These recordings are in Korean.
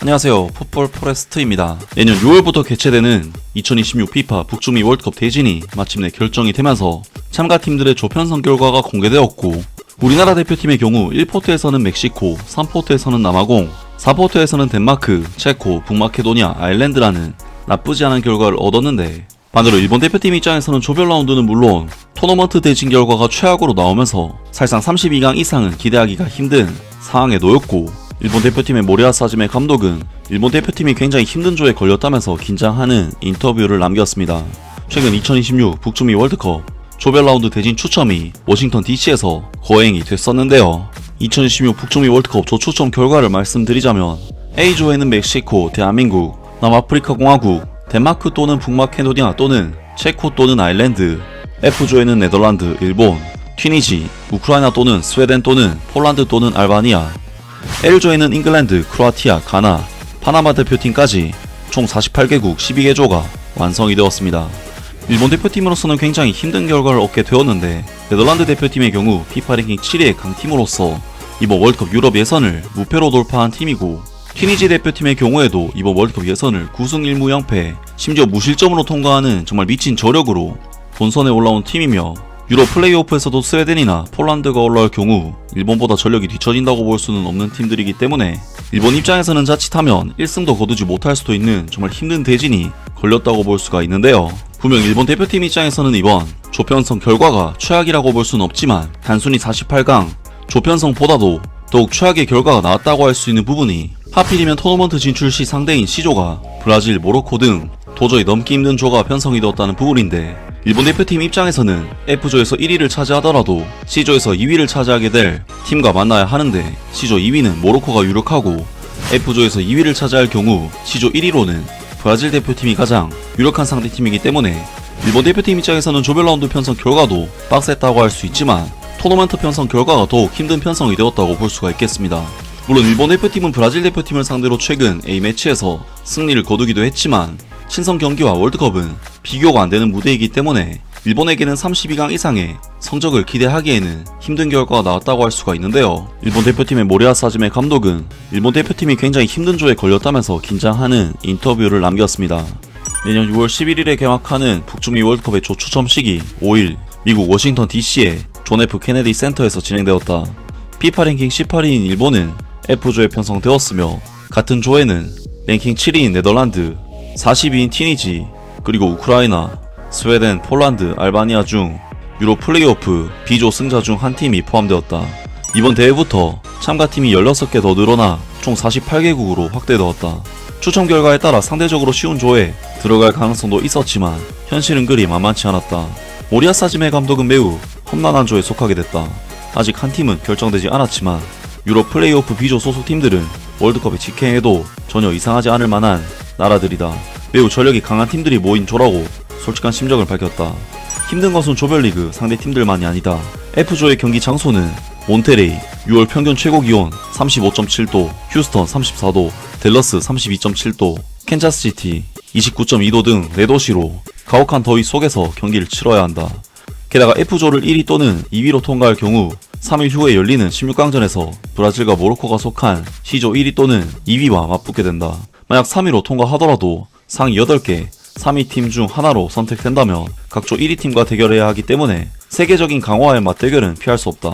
안녕하세요. 풋볼 포레스트입니다. 내년 6월부터 개최되는 2026 피파 북중미 월드컵 대진이 마침내 결정이 되면서 참가팀들의 조편성 결과가 공개되었고 우리나라 대표팀의 경우 1포트에서는 멕시코, 3포트에서는 남아공, 4포트에서는 덴마크, 체코, 북마케도니아, 아일랜드라는 나쁘지 않은 결과를 얻었는데 반대로 일본 대표팀 입장에서는 조별 라운드는 물론 토너먼트 대진 결과가 최악으로 나오면서 사실상 32강 이상은 기대하기가 힘든 상황에 놓였고 일본 대표팀의 모리아 사지메 감독은 일본 대표팀이 굉장히 힘든 조에 걸렸다면서 긴장하는 인터뷰를 남겼습니다. 최근 2026 북중미 월드컵 조별 라운드 대진 추첨이 워싱턴 DC에서 거행이 됐었는데요. 2026 북중미 월드컵 조 추첨 결과를 말씀드리자면 A조에는 멕시코, 대한민국, 남아프리카 공화국, 덴마크 또는 북마케도니아 또는 체코 또는 아일랜드, F조에는 네덜란드, 일본, 튀니지, 우크라이나 또는 스웨덴 또는 폴란드 또는 알바니아, L조에는 잉글랜드, 크로아티아, 가나, 파나마 대표팀까지 총 48개국 12개 조가 완성이 되었습니다. 일본 대표팀으로서는 굉장히 힘든 결과를 얻게 되었는데 네덜란드 대표팀의 경우 피파 랭킹 7위의 강팀으로서 이번 월드컵 유럽 예선을 무패로 돌파한 팀이고 튀니지 대표팀의 경우에도 이번 월드컵 예선을 9승 1무 0패 심지어 무실점으로 통과하는 정말 미친 저력으로 본선에 올라온 팀이며 유럽 플레이오프에서도 스웨덴이나 폴란드가 올라올 경우 일본보다 전력이 뒤처진다고 볼 수는 없는 팀들이기 때문에 일본 입장에서는 자칫하면 1승도 거두지 못할 수도 있는 정말 힘든 대진이 걸렸다고 볼 수가 있는데요. 분명 일본 대표팀 입장에서는 이번 조편성 결과가 최악이라고 볼 수는 없지만 단순히 48강 조편성보다도 더욱 최악의 결과가 나왔다고 할 수 있는 부분이 하필이면 토너먼트 진출 시 상대인 C조가 브라질, 모로코 등 도저히 넘기 힘든 조가 편성이 되었다는 부분인데 일본 대표팀 입장에서는 F조에서 1위를 차지하더라도 C조에서 2위를 차지하게 될 팀과 만나야 하는데 C조 2위는 모로코가 유력하고 F조에서 2위를 차지할 경우 C조 1위로는 브라질 대표팀이 가장 유력한 상대팀이기 때문에 일본 대표팀 입장에서는 조별 라운드 편성 결과도 빡셌다고 할 수 있지만 토너먼트 편성 결과가 더욱 힘든 편성이 되었다고 볼 수가 있겠습니다. 물론 일본 대표팀은 브라질 대표팀을 상대로 최근 A매치에서 승리를 거두기도 했지만 친선 경기와 월드컵은 비교가 안 되는 무대이기 때문에 일본에게는 32강 이상의 성적을 기대하기에는 힘든 결과가 나왔다고 할 수가 있는데요. 일본 대표팀의 모리아 사지메 감독은 일본 대표팀이 굉장히 힘든 조에 걸렸다면서 긴장하는 인터뷰를 남겼습니다. 내년 6월 11일에 개막하는 북중미 월드컵의 조 추첨 시기 5일 미국 워싱턴 DC의 존 F 케네디 센터에서 진행되었다. 피파 랭킹 18위인 일본은 F조에 편성되었으며 같은 조에는 랭킹 7위인 네덜란드, 40위인 티니지, 그리고 우크라이나, 스웨덴, 폴란드, 알바니아 중 유로 플레이오프 B조 승자 중 한 팀이 포함되었다. 이번 대회부터 참가팀이 16개 더 늘어나 총 48개국으로 확대되었다. 추첨 결과에 따라 상대적으로 쉬운 조에 들어갈 가능성도 있었지만 현실은 그리 만만치 않았다. 모리아 사지메 감독은 매우 험난한 조에 속하게 됐다. 아직 한 팀은 결정되지 않았지만 유럽 플레이오프 B조 소속 팀들은 월드컵에 직행해도 전혀 이상하지 않을 만한 나라들이다. 매우 전력이 강한 팀들이 모인 조라고 솔직한 심정을 밝혔다. 힘든 것은 조별리그 상대 팀들만이 아니다. F조의 경기 장소는 몬테레이 6월 평균 최고 기온 35.7도, 휴스턴 34도, 델러스 32.7도, 캔자스시티 29.2도 등 4도시로 가혹한 더위 속에서 경기를 치러야 한다. 게다가 F조를 1위 또는 2위로 통과할 경우 3일 후에 열리는 16강전에서 브라질과 모로코가 속한 C조 1위 또는 2위와 맞붙게 된다. 만약 3위로 통과하더라도 상위 8개 3위 팀 중 하나로 선택된다면 각조 1위 팀과 대결해야 하기 때문에 세계적인 강화의 맞대결은 피할 수 없다.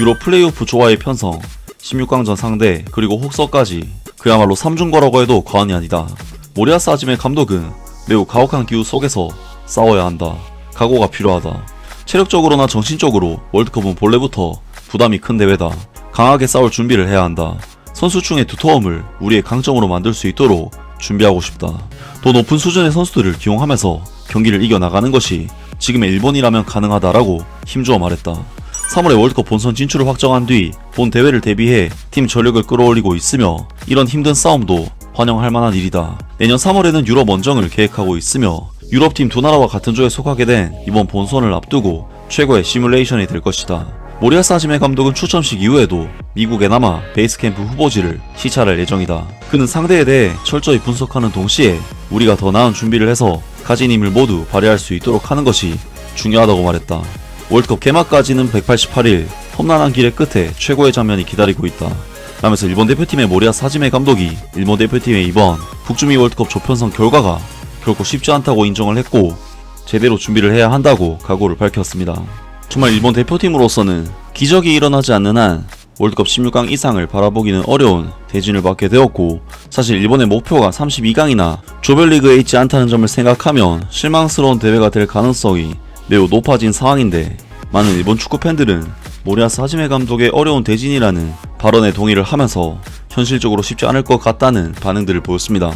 유로 플레이오프 조화의 편성, 16강전 상대, 그리고 혹서까지 그야말로 3중거라고 해도 과언이 아니다. 모리아 사짐의 감독은 매우 가혹한 기후 속에서 싸워야 한다. 각오가 필요하다. 체력적으로나 정신적으로 월드컵은 본래부터 부담이 큰 대회다. 강하게 싸울 준비를 해야 한다. 선수층의 두터움을 우리의 강점으로 만들 수 있도록 준비하고 싶다. 더 높은 수준의 선수들을 기용하면서 경기를 이겨나가는 것이 지금의 일본이라면 가능하다라고 힘주어 말했다. 3월에 월드컵 본선 진출을 확정한 뒤 본 대회를 대비해 팀 전력을 끌어올리고 있으며 이런 힘든 싸움도 환영할 만한 일이다. 내년 3월에는 유럽 원정을 계획하고 있으며 유럽 팀 두 나라와 같은 조에 속하게 된 이번 본선을 앞두고 최고의 시뮬레이션이 될 것이다. 모리아 사지메 감독은 추첨식 이후에도 미국에 남아 베이스캠프 후보지를 시찰할 예정이다. 그는 상대에 대해 철저히 분석하는 동시에 우리가 더 나은 준비를 해서 가진 힘을 모두 발휘할 수 있도록 하는 것이 중요하다고 말했다. 월드컵 개막까지는 188일 험난한 길의 끝에 최고의 장면이 기다리고 있다. 라면서 일본 대표팀의 모리아 사지메 감독이 일본 대표팀의 이번 북중미 월드컵 조편성 결과가 결코 쉽지 않다고 인정을 했고 제대로 준비를 해야 한다고 각오를 밝혔습니다. 정말 일본 대표팀으로서는 기적이 일어나지 않는 한 월드컵 16강 이상을 바라보기는 어려운 대진을 받게 되었고 사실 일본의 목표가 32강이나 조별리그에 있지 않다는 점을 생각하면 실망스러운 대회가 될 가능성이 매우 높아진 상황인데 많은 일본 축구 팬들은 모리아스 하지메 감독의 어려운 대진이라는 발언에 동의를 하면서 현실적으로 쉽지 않을 것 같다는 반응들을 보였습니다.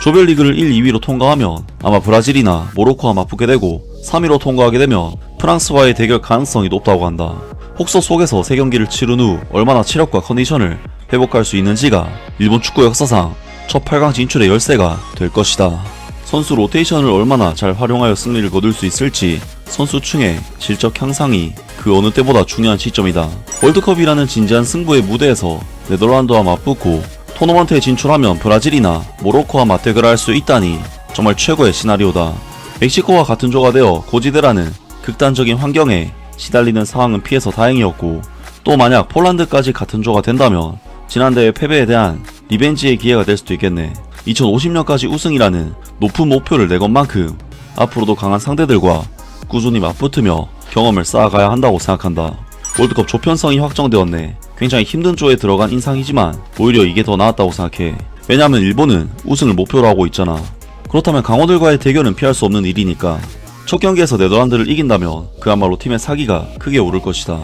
조별리그를 1, 2위로 통과하면 아마 브라질이나 모로코와 맞붙게 되고 3위로 통과하게 되면 프랑스와의 대결 가능성이 높다고 한다. 혹서 속에서 3경기를 치른 후 얼마나 체력과 컨디션을 회복할 수 있는지가 일본 축구 역사상 첫 8강 진출의 열쇠가 될 것이다. 선수 로테이션을 얼마나 잘 활용하여 승리를 거둘 수 있을지 선수층의 질적 향상이 그 어느 때보다 중요한 시점이다. 월드컵이라는 진지한 승부의 무대에서 네덜란드와 맞붙고 토너먼트에 진출하면 브라질이나 모로코와 맞대결할 수 있다니 정말 최고의 시나리오다. 멕시코와 같은 조가 되어 고지대라는 극단적인 환경에 시달리는 상황은 피해서 다행이었고 또 만약 폴란드까지 같은 조가 된다면 지난 대회 패배에 대한 리벤지의 기회가 될 수도 있겠네. 2050년까지 우승이라는 높은 목표를 내건 만큼 앞으로도 강한 상대들과 꾸준히 맞붙으며 경험을 쌓아가야 한다고 생각한다. 월드컵 조편성이 확정되었네. 굉장히 힘든 조에 들어간 인상이지만 오히려 이게 더 나았다고 생각해. 왜냐하면 일본은 우승을 목표로 하고 있잖아. 그렇다면 강호들과의 대결은 피할 수 없는 일이니까 첫 경기에서 네덜란드를 이긴다면 그야말로 팀의 사기가 크게 오를 것이다.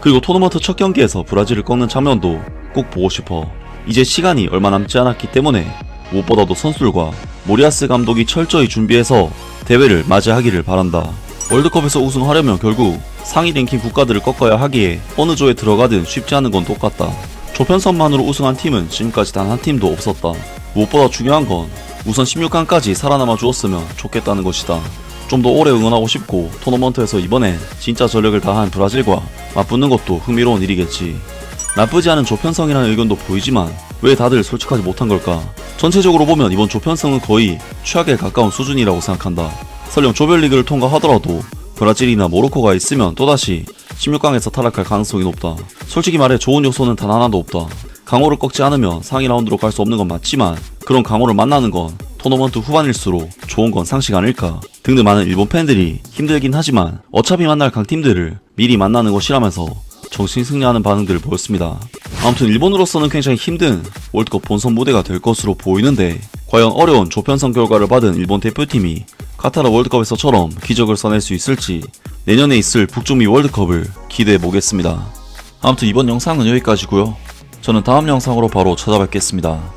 그리고 토너먼트 첫 경기에서 브라질을 꺾는 장면도 꼭 보고 싶어. 이제 시간이 얼마 남지 않았기 때문에 무엇보다도 선수들과 모리아스 감독이 철저히 준비해서 대회를 맞이하기를 바란다. 월드컵에서 우승하려면 결국 상위 랭킹 국가들을 꺾어야 하기에 어느 조에 들어가든 쉽지 않은 건 똑같다. 조편성만으로 우승한 팀은 지금까지 단 한 팀도 없었다. 무엇보다 중요한 건 우선 16강까지 살아남아 주었으면 좋겠다는 것이다. 좀 더 오래 응원하고 싶고 토너먼트에서 이번엔 진짜 전력을 다한 브라질과 맞붙는 것도 흥미로운 일이겠지. 나쁘지 않은 조편성이라는 의견도 보이지만 왜 다들 솔직하지 못한 걸까? 전체적으로 보면 이번 조편성은 거의 최악에 가까운 수준이라고 생각한다. 설령 조별리그를 통과하더라도 브라질이나 모로코가 있으면 또다시 16강에서 탈락할 가능성이 높다. 솔직히 말해 좋은 요소는 단 하나도 없다. 강호를 꺾지 않으면 상위 라운드로 갈 수 없는 건 맞지만 그런 강호를 만나는 건 토너먼트 후반일수록 좋은 건 상식 아닐까 등등 많은 일본 팬들이 힘들긴 하지만 어차피 만날 강팀들을 미리 만나는 것이라면서 정신 승리하는 반응들을 보였습니다. 아무튼 일본으로서는 굉장히 힘든 월드컵 본선 무대가 될 것으로 보이는데 과연 어려운 조편성 결과를 받은 일본 대표팀이 카타르 월드컵에서처럼 기적을 써낼 수 있을지 내년에 있을 북중미 월드컵을 기대해 보겠습니다. 아무튼 이번 영상은 여기까지고요. 저는 다음 영상으로 바로 찾아뵙겠습니다.